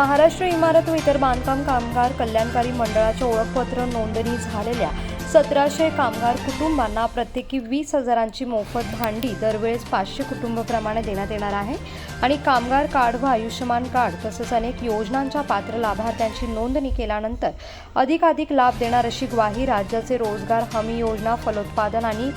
महाराष्ट्र इमारत व इतर बांधकाम कामगार कल्याणकारी मंडळाच्या ओळखपत्र नोंदणी झालेल्या सतराशे कामगार कुटुंबांना प्रत्येकी वीस हजारांची मोफत भांडी दरवेळेस पाचशे कुटुंबप्रमाणे देण्यात येणार आहे. आणि कामगार कार्ड व आयुष्यमान कार्ड तसंच अनेक योजनांच्या पात्र लाभार्थ्यांची नोंदणी केल्यानंतर अधिकाधिक लाभ देणार अशी ग्वाही राज्याचे रोजगार हमी योजना फलोत्पादन आणि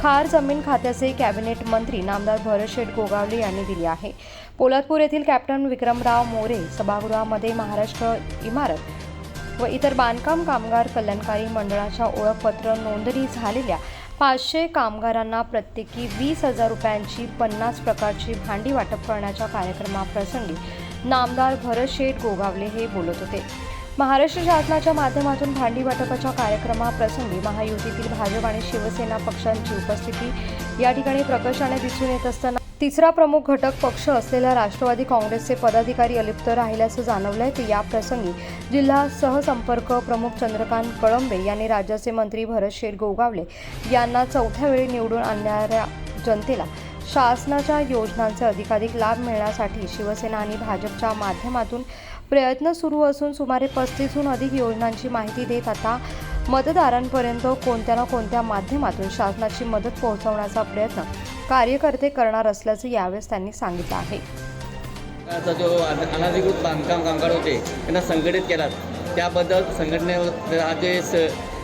खार जमीन खात्याचे कॅबिनेट मंत्री नामदार भरतशेठ गोगावले यांनी दिली आहे. पोलादपूर येथील कॅप्टन विक्रमराव मोरे सभागृहामध्ये महाराष्ट्र इमारत व इतर बांधकाम कामगार कल्याणकारी मंडळाच्या ओळखपत्र नोंदणी झालेल्या पाचशे कामगारांना प्रत्येकी वीस हजार रुपयांची पन्नास प्रकारची भांडी वाटप करण्याच्या कार्यक्रमाप्रसंगी नामदार भरत शेठ गोगावले हे बोलत होते. महाराष्ट्र शासनाच्या माध्यमातून भांडी वाटपाच्या कार्यक्रमाप्रसंगी महायुतीतील भाजप आणि शिवसेना पक्षांची उपस्थिती या ठिकाणी प्रकर्षाने दिसून येत असताना तिसरा प्रमुख घटक पक्ष असलेल्या राष्ट्रवादी काँग्रेसचे पदाधिकारी अलिप्त राहिल्याचं जाणवलं आहे या प्रसंगी जिल्हा सहसंपर्क प्रमुख चंद्रकांत कळंबे यांनी राज्याचे मंत्री भरत शेठ गोगावले यांना चौथ्या वेळी निवडून आणणाऱ्या जनतेला शासनाच्या योजनांचे अधिकाधिक लाभ मिळण्यासाठी शिवसेना आणि भाजपच्या माध्यमातून प्रयत्न सुरू असून सुमारे पस्तीसहून अधिक योजनांची माहिती देत आता मतदारांपर्यंत कोणत्या ना कोणत्या माध्यमातून शासनाची मदत पोहोचवण्याचा प्रयत्न कार्यकर्ते करणार असल्याचं यावेळेस त्यांनी सांगितलं आहे. आता जो अन- अनधिकृत बांधकाम कामगार होते त्यांना संघटित केलात. त्याबद्दल संघटनेवर हा जे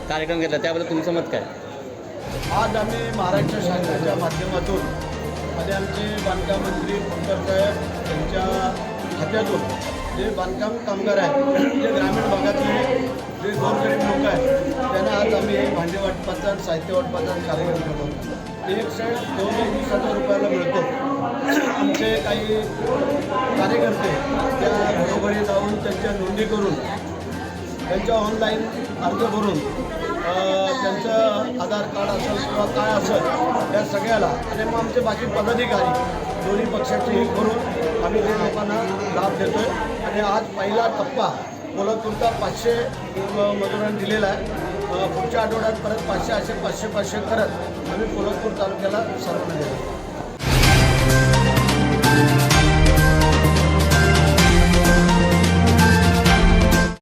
कार्यक्रम घेतला त्याबद्दल तुमचं मत काय? आज आम्ही महाराष्ट्र शासनाच्या माध्यमातून आणि आमचे बांधकाम मंत्री पंकज साहेब यांच्या खात्यातून जे बांधकाम कामगार आहेत जे ग्रामीण भागातले जे गोरगरीब लोक आहेत त्यांना आज आम्ही भांडे वाटपाचा साहित्य वाटपाचा कार्यक्रम करतो. एक साईड दोन एक वीस हजार रुपयाला मिळतो. आमचे काही कार्यकर्ते त्या घरोघरी जाऊन त्यांच्या नोंदणी करून त्यांच्या ऑनलाईन अर्ज भरून त्यांचं आधार कार्ड असेल किंवा काय असेल या सगळ्याला. आणि मग आमचे बाकी पदाधिकारी दोन्ही पक्षाचे हे करून आम्ही ते लोकांना लाभ देतो आहे आणि आज पहिला टप्पा कोल्हापूरचा पाचशे मजुरांनी दिलेला आहे. पुढच्या आठवड्यात परत पाचशे असे पाचशे पाचशे करत आम्ही कोल्हापूर तालुक्याला सर्व देतो